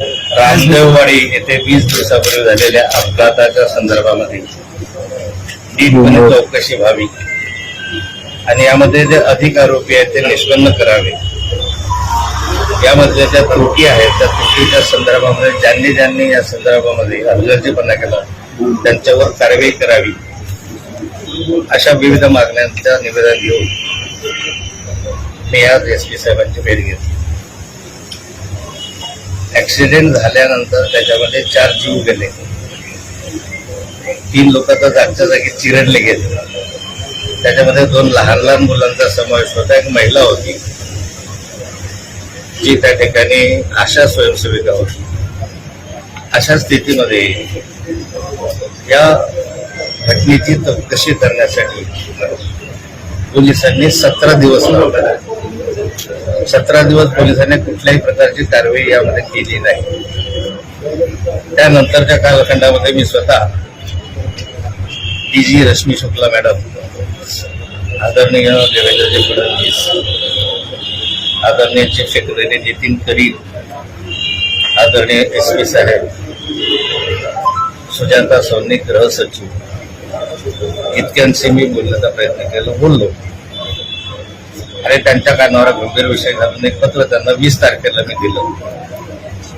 राजदेववाडी येथे वीस दिवसापूर्वी झालेल्या अपघाताच्या संदर्भामध्ये नीटपणे चौकशी व्हावी. आणि यामध्ये जे अधिक आरोपी आहेत ते निष्पन्न करावे. यामध्ये ज्या त्रुटी आहेत त्या त्रुटीच्या संदर्भामध्ये ज्यांनी ज्यांनी या संदर्भामध्ये हलगर्जीपणा केला त्यांच्यावर कारवाई करावी. अशा विविध मागण्यांच्या निवेदन घेऊन मी आज एस पी साहेबांची भेट घेतली. ऍक्सिडेंट झाल्यानंतर त्याच्यामध्ये चार जीव गेले. तीन लोक तर जागच्या जागी चिरडले गेले. त्याच्यामध्ये दोन लहान लहान मुलांचा समावेश होता. एक महिला होती जी त्या ठिकाणी आशा स्वयंसेविका होती. अशा स्थितीमध्ये या घटनेची चौकशी करण्यासाठी पोलिसांनी सतरा दिवस लावला. सतरा दिवस पोलिसांनी कुठल्याही प्रकारची कारवाई यामध्ये केली नाही. त्यानंतरच्या कालखंडामध्ये मी स्वतः D G Rashmi Shukla madam आदरणीय देवेंद्रजी फडणवीस आदरणीय चीफ सेक्रेटरी नितीन करीर आदरणीय एस पी साहेब सुजाता सोनी ग्रह सचिव इतक्यांशी मी बोलण्याचा प्रयत्न केला बोललो. आणि त्यांच्या कानावर गंभीर विषय घालून एक पत्र त्यांना वीस तारखेला मी दिलं.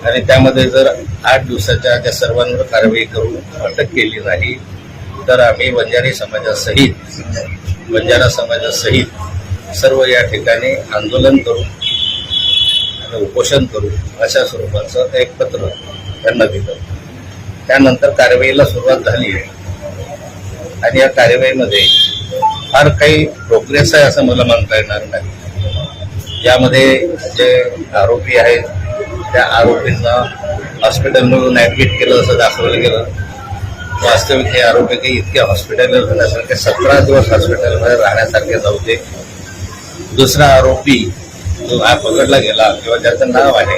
आणि त्यामध्ये जर आठ दिवसाच्या त्या सर्वांवर कारवाई करून अटक केली नाही तर आम्ही वंजारी समाजासहित बंजारा समाजासहित सर्व या ठिकाणी आंदोलन करू आणि उपोषण करू अशा स्वरूपाचं एक पत्र त्यांना दिलं. त्यानंतर कारवाईला सुरुवात झाली. आणि या कारवाईमध्ये फार काही प्रोग्रेस आहे असं मला म्हणता येणार नाही. यामध्ये जे आरोपी आहेत त्या आरोपींना हॉस्पिटलमधून ऍडमिट केलं असं दाखवलं गेलं. वास्तविक हे आरोपी काही इतके हॉस्पिटल राहण्यासारखे सतरा दिवस हॉस्पिटलमध्ये राहण्यासारखे नव्हते. दुसरा आरोपी जो हा पकडला गेला किंवा ज्याचं नाव आहे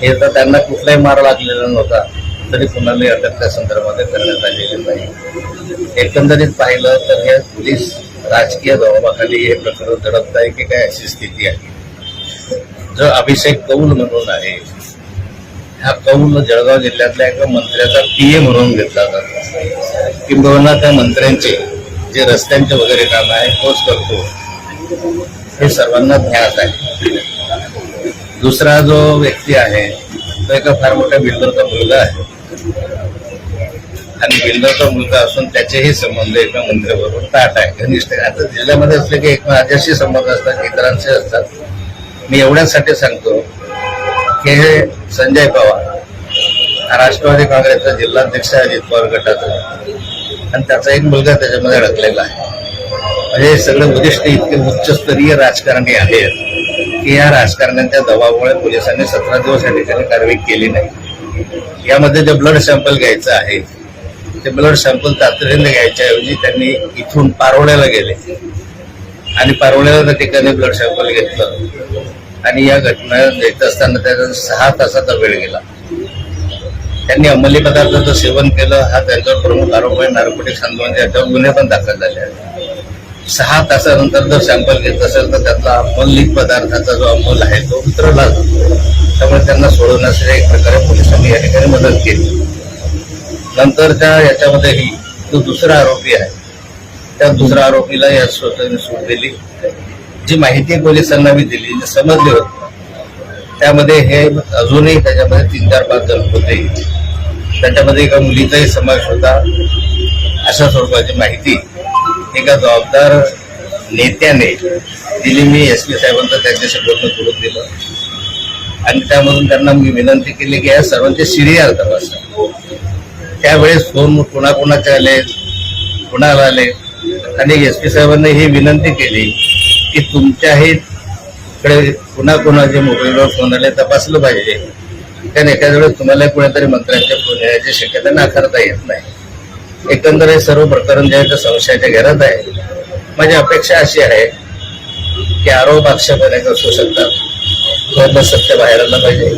हे तर त्यांना कुठलाही मार लागलेला नव्हता. तरी कुणालाही अटक त्या संदर्भामध्ये करण्यात आलेली नाही. एकंदरीत पाहिलं तर हे पोलीस राजकीय दबावाखाली हे प्रकरण दडपत आहे की काय अशी स्थिती आहे? जो अभिषेक कौल म्हणून आहे हा कौल जळगाव जिल्ह्यातल्या एका मंत्र्याचा पीए म्हणून घेतला जातो. किंबहुना त्या मंत्र्यांचे जे रस्त्यांचे वगैरे काम आहे तोच करतो हे सर्वांना ज्ञात आहे. दुसरा जो व्यक्ती आहे तो एका फार मोठ्या बिल्डरचा मुलगा आहे. आणि बिल्डरचा मुलगा असून त्याचेही संबंध एका मंत्र्याबरोबर ताट आहे. घनिष्ठ आहे. आता जिल्ह्यामध्ये असले की एक माझ्याशी संबंध असतात इतरांशी असतात. मी एवढ्यासाठी सांगतो की हे संजय पवार राष्ट्रवादी काँग्रेसचा जिल्हाध्यक्ष अजित पवार गटाचा. आणि त्याचा एक मुलगा त्याच्यामध्ये अडकलेला आहे. म्हणजे हे सगळे वरिष्ठ इतके उच्चस्तरीय राजकारणी आहेत की या राजकारण्यांच्या दबावामुळे पोलिसांनी सतरा दिवस या ठिकाणी कारवाई केली नाही. यामध्ये जे ब्लड सॅम्पल घ्यायचं आहे ते ब्लड सॅम्पल तातडीने घ्यायच्या ऐवजी त्यांनी इथून पारवण्याला गेले. आणि पारवण्याला त्या ठिकाणी ब्लड सॅम्पल घेतलं. आणि या घटना देत असताना त्याचा सहा तासाचा वेळ गेला. त्यांनी अंमली पदार्थाचं सेवन केलं. हा त्यांच्यावर प्रमुख आरोप आहे. नार्कोटिक्स आंदोलन याच्यावर गुन्हे पण दाखल झाले आहेत. सहा तासानंतर जर सॅम्पल घेत असेल तर त्यातला अंमली पदार्थाचा जो अंमल आहे तो उतरला जातो. त्यामुळे त्यांना सोडवण्यासाठी एक प्रकारे पोलिसांनी या ठिकाणी मदत केली. नंतरच्या याच्यामध्येही जो दुसरा आरोपी आहे. त्या दुसऱ्या आरोपीला या स्वतःने सूट दिली. जी माहिती पोलिसांना मी दिली जी समजली होती. त्यामध्ये हे अजूनही त्याच्यामध्ये तीन चार पाच जण होते. त्याच्यामध्ये एका मुलीचाही समावेश होता. अशा स्वरूपाची माहिती एका जबाबदार नेत्याने दिली. मी एस पी साहेबांचं त्यांच्याशी बोलणं करून दिलं. आणि त्यामधून त्यांना मी विनंती केली की या सर्वांचे सिरियल तपासा त्यावेळेस फोन कोणाकोणाचे आले कुणाला आले? आणि एस पी साहेबांनी ही विनंती केली की तुमच्याही कडे कोणाकोणाचे मोबाईलवर फोन आले तपासलं पाहिजे. कारण एखाद्या वेळेस तुम्हाला कुणीतरी मंत्र्यांच्या फोन येण्याची शक्यता नाकारता येत नाही. एकंदर हे सर्व प्रकरण जे आहे ते संशयाच्या घरात आहे. माझी अपेक्षा अशी आहे की आरोप आक्षेप असू शकतात. त्यातलं सत्य बाहेर आलं पाहिजे.